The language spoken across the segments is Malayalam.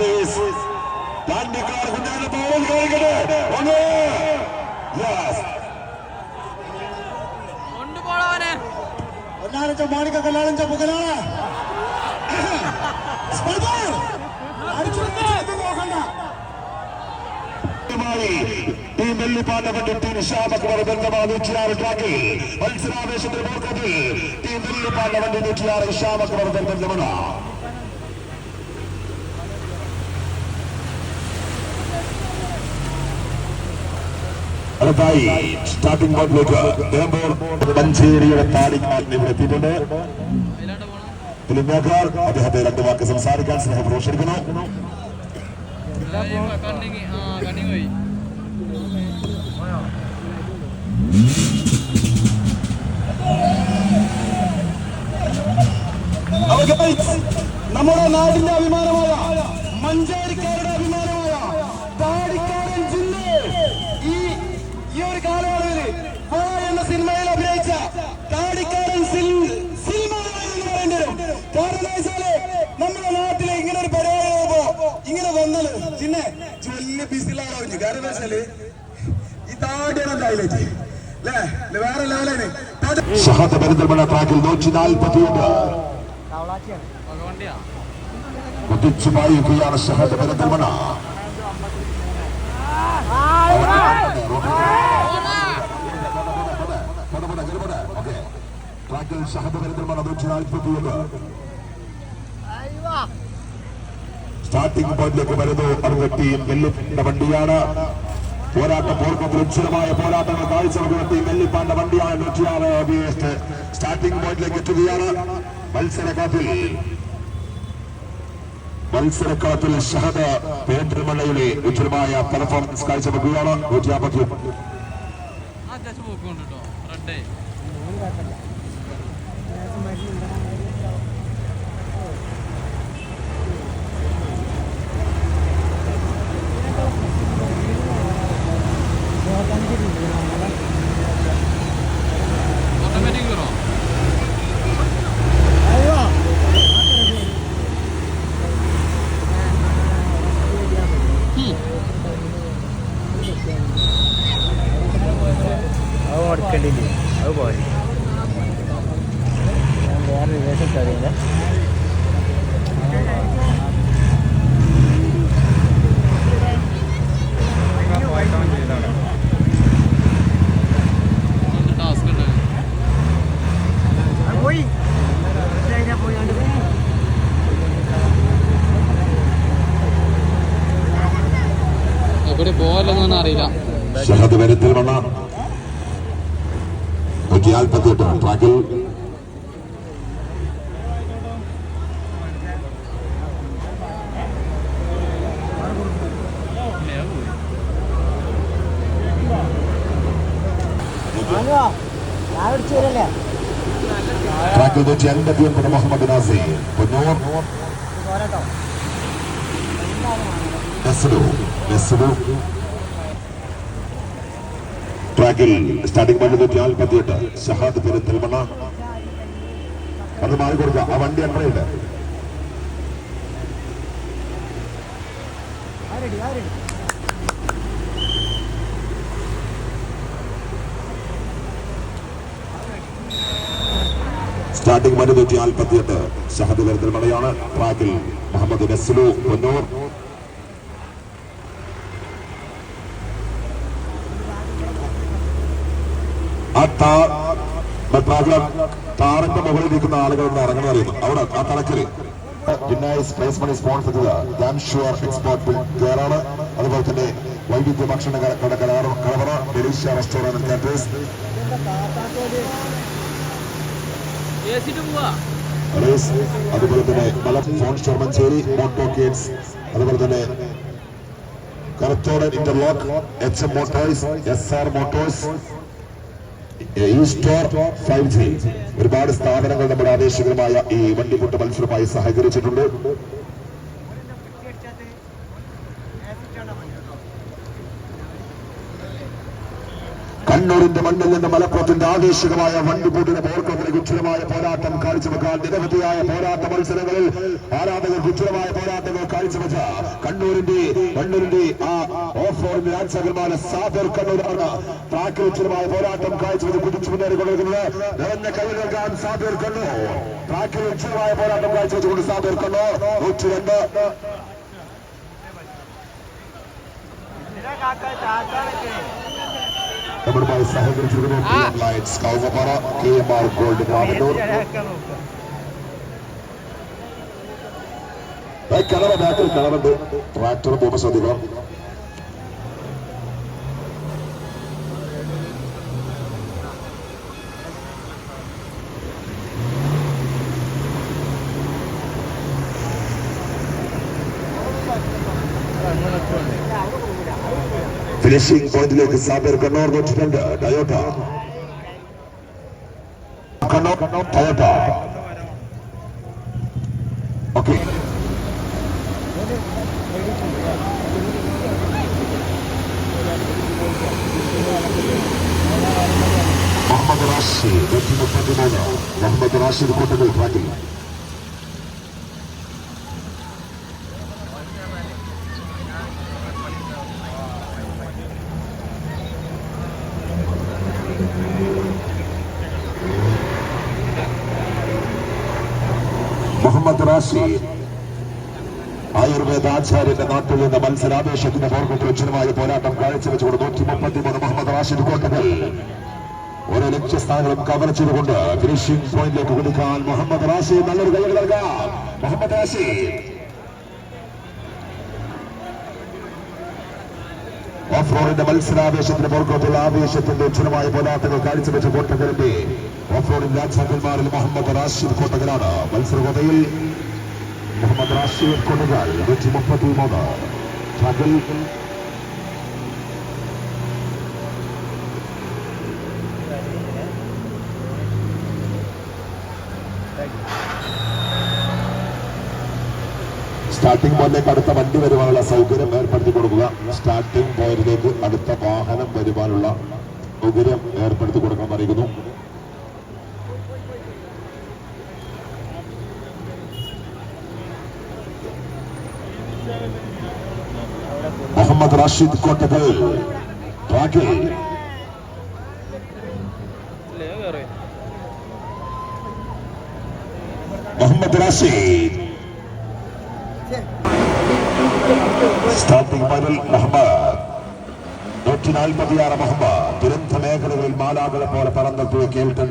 പ്ലീസ് പാണ്ടിക്കാട് കുഞ്ഞാന്റെ പവൻ കാണിക്കട്ടെ ഒന്ന് യെസ് ഒന്നാലഞ്ച മാണിക്ക കല്ലാളഞ്ച മുതലാണ് ടീം വെള്ളിപ്പാട്ട വണ്ടി ടീം ഷാമക്കുമാർ ബന്ധമാണ് നൂറ്റിയാറ് ട്രാക്കിൽ മത്സരാവേശത്തിൽ മോർക്കത്തിൽ ടീം വെള്ളിപ്പാട്ട വണ്ടി നൂറ്റിയാറ് ഷാമക്കുമാർ ബന്ധമാണ്. അടുത്തായി സ്റ്റാർട്ടിംഗ് ബോട്ടിലേക്ക് നിലമ്പൂർ മഞ്ചേരിയുടെ താടിക്കാരൻ ഇവിടെ എത്തിയിട്ടുണ്ട്. അദ്ദേഹത്തെ രണ്ട് വാക്ക് സംസാരിക്കാൻ സ്നേഹം പ്രവേശിക്കുന്നു നമ്മുടെ നാടിന്റെ അഭിമാനമായ മഞ്ചേരിക്കാരുടെ കാരണം എന്താ വെച്ചാൽ ഈ താടിയാണ് ഹൈലൈറ്റ് അല്ലേ വേറെ ലെവലാണ്. ഷഹദ് പെരിന്തൽമണ്ണ ട്രാക്കിൽ നൂറ്റി നാൽപ്പത്തിയൊന്ന് കുതിച്ചു പായുകയാണ് ഷഹദ് പെരിന്തൽമണ്ണ ട്രാക്കിൽ ഷഹദ് പെരിന്തൽമണ്ണ നൂറ്റി നാൽപ്പത്തിയൊന്ന് സ്റ്റാർട്ടിംഗ് പോയിന്റിലേക്ക് വരുന്നു. അടുത്ത ടീം വെല്ലിപ്പിന്റെ വണ്ടിയാണ്. പോരാട്ട ഉജ്ജ്വലമായ പോരാട്ടങ്ങൾ കാഴ്ച നടത്തി വെല്ലിപ്പാന്റെ വണ്ടിയാണ്. നൂറ്റിയാറ് സ്റ്റാർട്ടിംഗ് പോയിന്റിലേക്ക് എത്തുകയാണ്. മത്സരക്കാത്തിൽ മത്സരക്കളത്തിൽ ഷഹദ് പെരിന്തൽമണ്ണയുടെ ഉജ്ജ്വലമായ പെർഫോമൻസ് കാഴ്ചവെക്കുകയാണ്. നൂറ്റി ഓട്ടോമാറ്റിക് കയറോ അത് കൊടുക്കണ്ടില്ലേ അത് പോരെ ഞാൻ വേറെ വിദേശത്ത് അറിയില്ല എവിടെ പോകല്ലെന്നൊന്നും അറിയില്ല. നൂറ്റി നാൽപ്പത്തി എട്ട് ട്രാക്കിൽ ട്രാക്കിൽ നൂറ്റി അൻപത്തി ഒൻപത് മുഹമ്മദ് നാസി പൊന്നൂർ. നെസ്ലു നെസ്ലു ട്രാക്കിൽ സ്റ്റാർട്ടിംഗ് പോയിന്റ് നൂറ്റി നാൽപ്പത്തി എട്ട് ഷഹാദ് പെരിന്തൽമണ്ണ അത് മാറി ആ വണ്ടി ആരടി സ്റ്റാർട്ടിംഗ് പോയിന്റ് നൂറ്റി നാൽപ്പത്തി എട്ട് ഷഹദ് പെരിന്തൽമണ്ണയാണ് ട്രാക്കിൽ മുഹമ്മദ് നസ്ലു പൊന്നൂർ ആ താ ട്രാക്കിലെ താറിന്റെ മുകളിൽ ഇരിക്കുന്ന ആളുകൾ ഇറങ്ങണം അറിയുന്നു അവിടെ ആ തലക്കിൽ. വിന്നൈസ് പ്രൈസ് മണി സ്പോൺസർ ചെയ്ത ഡാം എക്സ്പോർട്ട് കേരള അതുപോലെ തന്നെ വൈവിധ്യ ഭക്ഷണ കലവറ ഡെലീഷ്യ റെസ്റ്റോറന്റ് കാറ്റേഴ്സ് അതുപോലെ തന്നെ മലം ഫോൺ സ്റ്റോർ മഞ്ചേരി മോട്ടോ കേഡ്സ് അതുപോലെ തന്നെ Karathodan interlock H M motors S R motors store five G. ഒരുപാട് സ്ഥാപനങ്ങൾ നമ്മുടെ ആവേശകരമായ ഈ വണ്ടിക്കൂട്ട മത്സരമായി സഹകരിച്ചിട്ടുണ്ട്. കണ്ണൂരിന്റെ മണ്ണിൽ നിന്ന് മലപ്പുറത്തിന്റെ ആവേശകമായ വണ്ടിക്കൂട്ടിന് പോർക്കത്തിന് ഉജ്ജ്വലമായ പോരാട്ടം കാഴ്ചവെക്കാൻ നിരവധിയായ പോരാട്ട മത്സരങ്ങളിൽ ആരാധകർ ഉജ്ജ്വലമായ പോരാട്ടങ്ങൾ കാഴ്ചവെച്ച കണ്ണൂരിന്റെ കണ്ണൂരിന്റെ ആ ഓഫ് റോഡിന്റെ രാജസകരമായ സാബർ കണ്ണൂരാണ്. ട്രാക്കിൽ ഉജ്ജ്വലമായ പോരാട്ടം കാഴ്ചവെച്ച് കുതിച്ചു മുന്നേറിക്കൊണ്ടിരിക്കുന്നത് നിറഞ്ഞ കൈ നൽകാൻ സാഫർ കണ്ണൂർ. ട്രാക്കിൽ ഉജ്ജ്വലമായ പോരാട്ടം കാഴ്ചവെച്ചുകൊണ്ട് സാഫർ കണ്ണൂർ. നൂറ്റി രണ്ട് നമ്മളുമായി സഹകരിച്ചിരുന്നു lions കൗമപ്പാറ K M R gold Mavannur കിണറ ബാക്കിൽ കിണറുണ്ട്. ട്രാക്ടർ പോകുമ്പോൾ ശ്രദ്ധിക്കണം. ഫിനിഷിംഗ് പോയിന്റിലേക്ക് Sabir Kannur നോട്ടിട്ടുണ്ട് Toyota. Kannur Toyota. Okay. Muhammad Rashid നൂറ്റി മുപ്പത്തിമൂന്ന് മുഹമ്മദ് റാഷിദ് കൂട്ടങ്ങൾ ട്രാക്കിൽ മുഹമ്മദ് ആയുർവേദ ആചാര്യന്റെ നാട്ടിൽ നിന്ന് മത്സരാപേക്ഷത്തിന്റെ പോർക്കുറ്റമായ പോരാട്ടം കാഴ്ചവെച്ചുകൊണ്ട് നൂറ്റി മുപ്പത്തിമൂന്ന് മുഹമ്മദ് റാഷിദ് കോട്ടകൾ. ഓരോ ലക്ഷ്യസ്ഥാനങ്ങളും കവർ ചെയ്തുകൊണ്ട് ഫിനിഷിംഗ് പോയിന്റിലേക്ക് കുതിക്കാൻ മുഹമ്മദ് റാഷി നല്ലൊരു കൈകൾ നൽകാം. മുഹമ്മദ് റാഷി. ഓഫ് റോഡിന്റെ മത്സരാവേശത്തിന് പുറകോട്ടുള്ള ആവേശത്തിന്റെ ഉജ്ജ്വലമായ പോരാട്ടങ്ങൾ കാഴ്ചവെച്ച കോട്ടകലിന്റെ ഓഫ് റോഡിൻ രാജാക്കന്മാരിൽ മുഹമ്മദ് റാഷിദ് കോട്ടകലാണ്. മത്സരകോട്ടയിൽ മുഹമ്മദ് റാഷിദ് കൊണ്ടുകൾ നൂറ്റി മുപ്പത്തി മൂന്ന്. സ്റ്റാർട്ടിംഗ് പോയിന്റിലേക്ക് അടുത്ത വണ്ടി വരുവാനുള്ള സൗകര്യം ഏർപ്പെടുത്തി കൊടുക്കുക. സ്റ്റാർട്ടിംഗ് പോയിന്റിലേക്ക് അടുത്ത വാഹനം വരുവാനുള്ള സൗകര്യം ഏർപ്പെടുത്തി കൊടുക്കണം അറിയിക്കുന്നു മുഹമ്മദ് റാഷിദ് കോട്ടക്കൽ ട്രാക്കിൽ മുഹമ്മദ് റാഷിദ്. സ്റ്റാർട്ടിംഗ് പതിൽ മുഹമ്മദ്. നൂറ്റി നാൽപ്പത്തിയാറ് മുഹമ്മദ്. ദുരന്ത മേഖലകളിൽ മാലാകളെ പോലെ പറന്നെത്തിയ കേൾട്ടൺ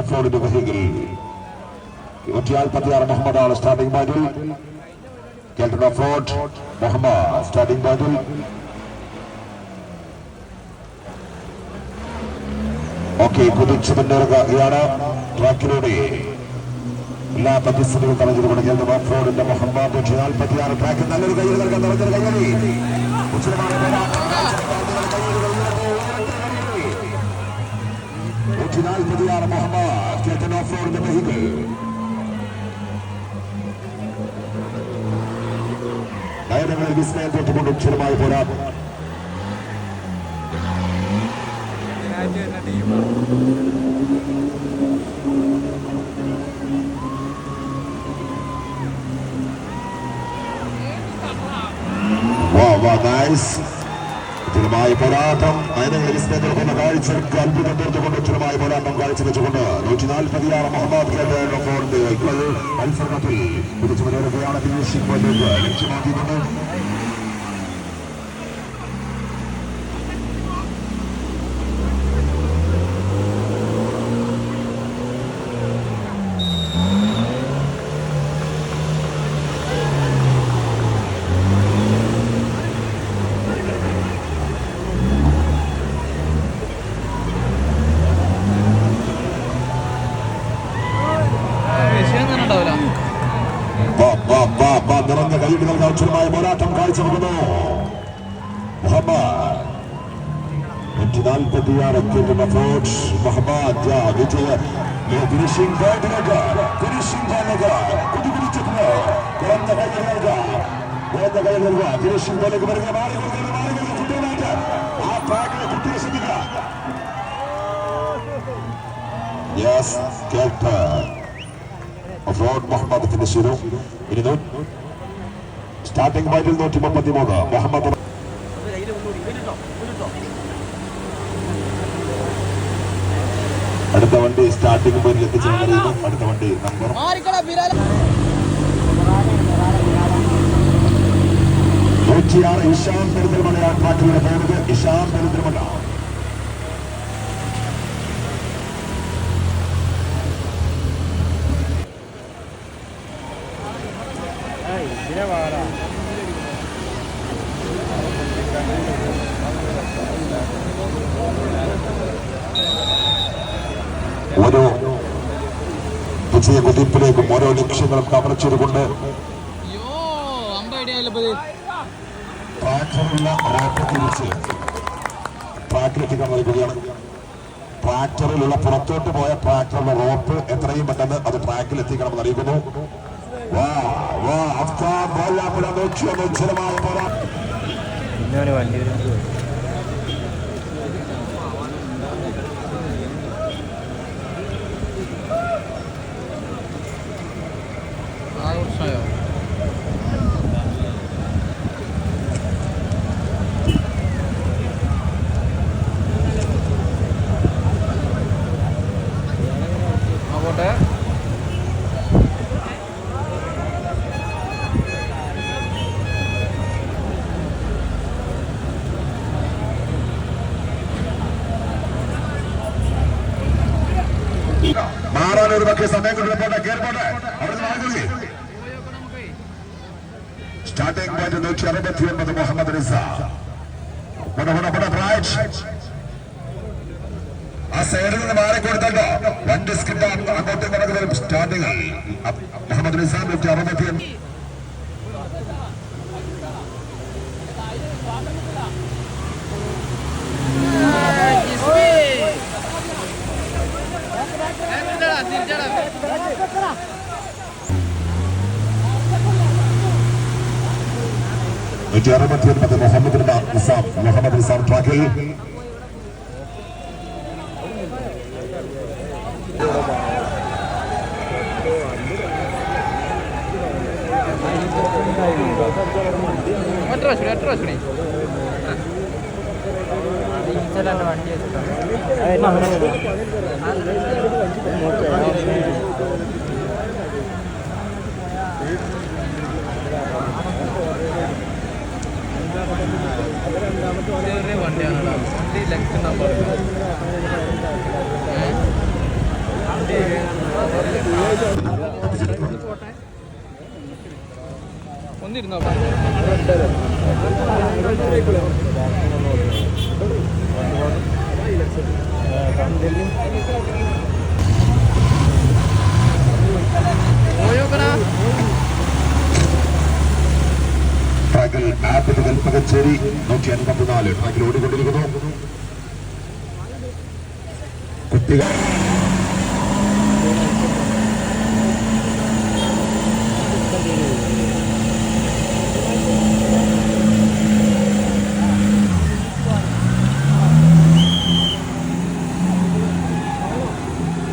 ഓഫ്റോഡിന്റെ വെഹിക്കിൾ നൂറ്റി നാൽപ്പത്തിയാറ് മുഹമ്മദാണ് സ്റ്റാർട്ടിംഗ് പതിൽ കേൾട്ടൺ ഓഫ്റോഡ് മുഹമ്മദ് സ്റ്റാർട്ടിംഗ് പതിൽ ഓക്കെ കുതിച്ചു മുന്നേറുകയാണ് ട്രാക്കിലൂടെ എല്ലാ പ്രതിസന്ധികളും തടഞ്ഞുകൊണ്ട് കേന്ദ്ര ഓഫ് റോഡിന്റെ മുഹമ്മദ് നാൽപ്പത്തിയാറ്. ട്രാക്കിൽ നല്ലൊരു കയ്യിൽ നൽകാൻ നിറഞ്ഞൊരു കയ്യടി നാൽപ്പത്തിയാറ് മുഹമ്മദ് ഓഫ് റോഡിന്റെ വെഹിക്കിൾ നയനങ്ങളിൽ വിസ്മയം തൊട്ടുകൊണ്ട് ഉച്ചരമായ പോരാട്ടം. Wow, വാ നൈസ് ഉജ്ജലമായ പോരാട്ടം നയനങ്ങളെ വിസ്മയത്തിലുള്ള കാഴ്ചകൾക്ക് അത്ഭുതം തീർത്തുകൊണ്ട് ഉജ്ജലമായ പോരാട്ടം കാഴ്ചവെച്ചുകൊണ്ട് നൂറ്റി നാൽപ്പത്തിയാറ് മുഹമ്മദ് മത്സരത്തിൽ തിരിച്ചു പോയിന്റിലേക്ക് ലക്ഷ്യമാക്കിക്കൊണ്ട് വാ, നിറഞ്ഞ കൈകൾ കാഴ്ചമായ പോരാട്ടം കാഴ്ചവെക്കുന്നു. മുഹമ്മദ് നൂറ്റി നാൽപ്പത്തിയാറ് മുഹമ്മദ് വിജയ. ഫിനിഷിംഗ് പോയിന്റിലേക്ക് ഫിനിഷിംഗ് പോയിന്റിലേക്ക് കുതിപിടിച്ചിട്ടുണ്ട്. കുറഞ്ഞ കൈകൾ നൽകുക കുറഞ്ഞ കൈകൾ ഫിനിഷിംഗ് പോയിന്റിലേക്ക് വരുക. മാറി കൊടുക്കുക മാറി കൊടുക്കുക ആ ട്രാക്കിലെ കുട്ടിയെ ശ്രദ്ധിക്കുക. യെസ് കേട്ട് മുഹമ്മദ് ഫിനിഷ് ചെയ്തു. ഇനി സ്റ്റാർട്ടിംഗ് പോയിന്റിൽ നൂറ്റി മുപ്പത്തി മൂന്ന് മുഹമ്മദ് അടുത്ത വണ്ടി സ്റ്റാർട്ടിംഗ് പോയിന്റിൽ എത്തിച്ചേർന്നു അടുത്ത വണ്ടി നമ്പർ നൂറ്റിയാറ് ഇഷാം പെരുന്തൽമലയാണ് ട്രാക്കിലൂടെ പോകുന്നത് ഇഷാം പെരുന്തൽമല ഓരോ വിജയ കുതിപ്പിലേക്കും ഓരോ ലക്ഷ്യങ്ങളും ട്രാക്ടറുള്ള തിരിച്ച് നൽകുകയാണ് ട്രാക്ടറിലുള്ള പുറത്തോട്ട് പോയ ട്രാക്ടറിലെ റോപ്പ് എത്രയും പെട്ടെന്ന് അത് ട്രാക്കിൽ എത്തിക്കണമെന്ന് അറിയിക്കുന്നു. വാ, ഒരു പക്ഷേ സമയം കൊണ്ട് പോട്ടെ. കയറി പോട്ടെ അവിടെ മാറി സ്റ്റാർട്ടിംഗ് പോയിന്റ് നൂറ്റി അറുപത്തി ഒൻപത് മുഹമ്മദ് ആ സൈഡിൽ നിന്ന് മാറിക്കൊടുത്തല്ലോ രണ്ട് സ്കിപ്പ് അങ്ങോട്ടും ഇങ്ങോട്ടും വരും സ്റ്റാർട്ടിംഗ് മുഹമ്മദ് റിസ നൂറ്റി അറുപത്തി നൂറ്റി അറുപത്തി ഒൻപത് മുഹമ്മദ് നിസാം മുഹമ്മദ് നിസാം ട്രാക്കിൽ ഒറ്റ പ്രാവശ്യം ഒറ്റ പ്രാവശ്യം ചെറിയ വണ്ടിയാണ് വണ്ടി ലക്ഷം നമ്പർ ഒന്നിരുന്നോ? പോയോക്കനാ ആപ്പിൾ കൽപ്പകച്ചേരി നൂറ്റി അൻപത്തിനാല് ട്രാക്കിൽ ഓടിക്കൊണ്ടിരിക്കുന്നു. കുട്ടികൾ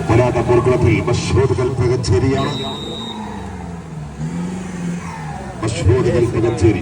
പോരാട്ട പോർക്കുളത്തിൽ മഷൂദ് കൽപ്പകച്ചേരിയാണ് മഷൂദ് കൽപ്പകച്ചേരി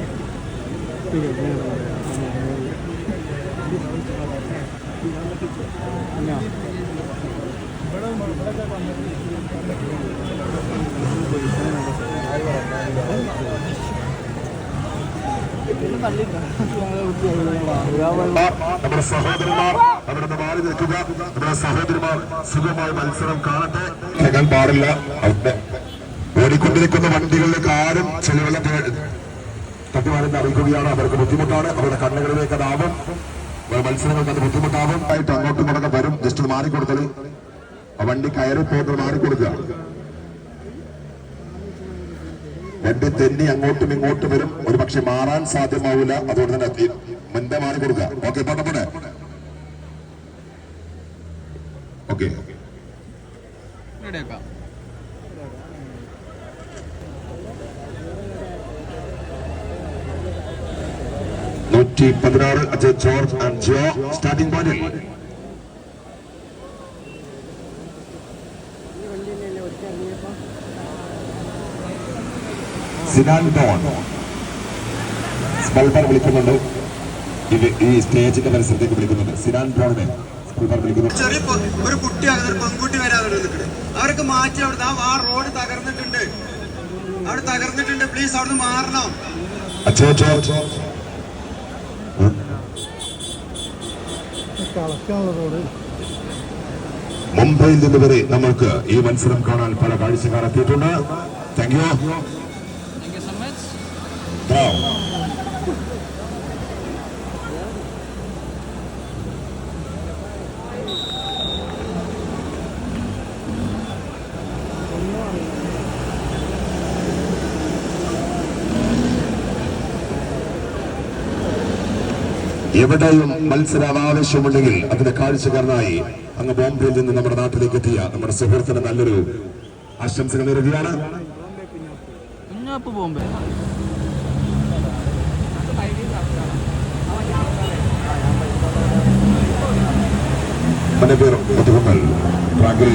നമ്മുടെ സഹോദരന്മാർ അവരുടെ നിന്ന് മാറി നിൽക്കുക. നമ്മുടെ സഹോദരിമാർ സുഖമായി മത്സരം കാണട്ടെ. ഇറങ്ങാൻ പാടില്ല. ഓടിക്കൊണ്ടിരിക്കുന്ന വണ്ടികളിലേക്ക് ആരും ചെലവെല്ലാം തട്ടിമാരെന്ന് അറിയിക്കുകയാണ്. അവർക്ക് ബുദ്ധിമുട്ടാണ്. അവരുടെ കണ്ണുകളിലേക്ക് അതാവും. മത്സരങ്ങൾക്ക് അത് ബുദ്ധിമുട്ടാവും. ആയിട്ട് അങ്ങോട്ടും ഇങ്ങോട്ടൊക്കെ വരും. ജസ്റ്റ് മാറിക്കൊടുത്തത് ആ വണ്ടി കയറി പോകുന്നത് മാറിക്കൊടുക്കുക. വണ്ടി തെന്നി അങ്ങോട്ടും ഇങ്ങോട്ടും വരും. ഒരു പക്ഷെ മാറാൻ സാധ്യമാവില്ല. അതുകൊണ്ട് തന്നെ മുൻപേ മാറി കൊടുക്കുക ഓക്കെ പോട്ടെ ഓക്കെ. നൂറ്റി പതിനാറ് Ajay George and Jo starting പോയിന്റിൽ സിനാൻ ഡോൺ സ്പൾബർ വിളിക്കുന്നുണ്ട്. ഇത് ഈ സ്റ്റേജിന്റെ പരിസരത്തേക്ക് വിളിക്കുന്നുണ്ട്. സിനാൻ ഡോണിനെ ചെറിയ ഒരു കുട്ടി ഒരു പെൺകുട്ടി വരാതെ നിൽക്കണേ. അവരൊക്കെ മാറ്റി അവിടുന്ന് ആ- റോഡ് തകർന്നിട്ടുണ്ട്. അവിടെ തകർന്നിട്ടുണ്ട്. പ്ലീസ് അവിടുന്ന് മാറണം. മുംബൈയിൽ നിന്ന് വരെ നമ്മൾക്ക് ഈ മത്സരം കാണാൻ പല കാഴ്ചക്കാർ എത്തിയിട്ടുണ്ട്. താങ്ക് യു എവിടെയും മത്സരാവേശമുണ്ടെങ്കിൽ അതിന്റെ കാഴ്ചക്കാരനായി അങ്ങ് ബോംബെയിൽ നിന്ന് നമ്മുടെ നാട്ടിലേക്ക് എത്തിയ നമ്മുടെ സുഹൃത്തിന് നല്ലൊരു ആശംസകൾ നേരുകയാണ്. പല ബോംബെ. മനപ്പേർ മുതുകുന്നൽ ട്രാക്കിൽ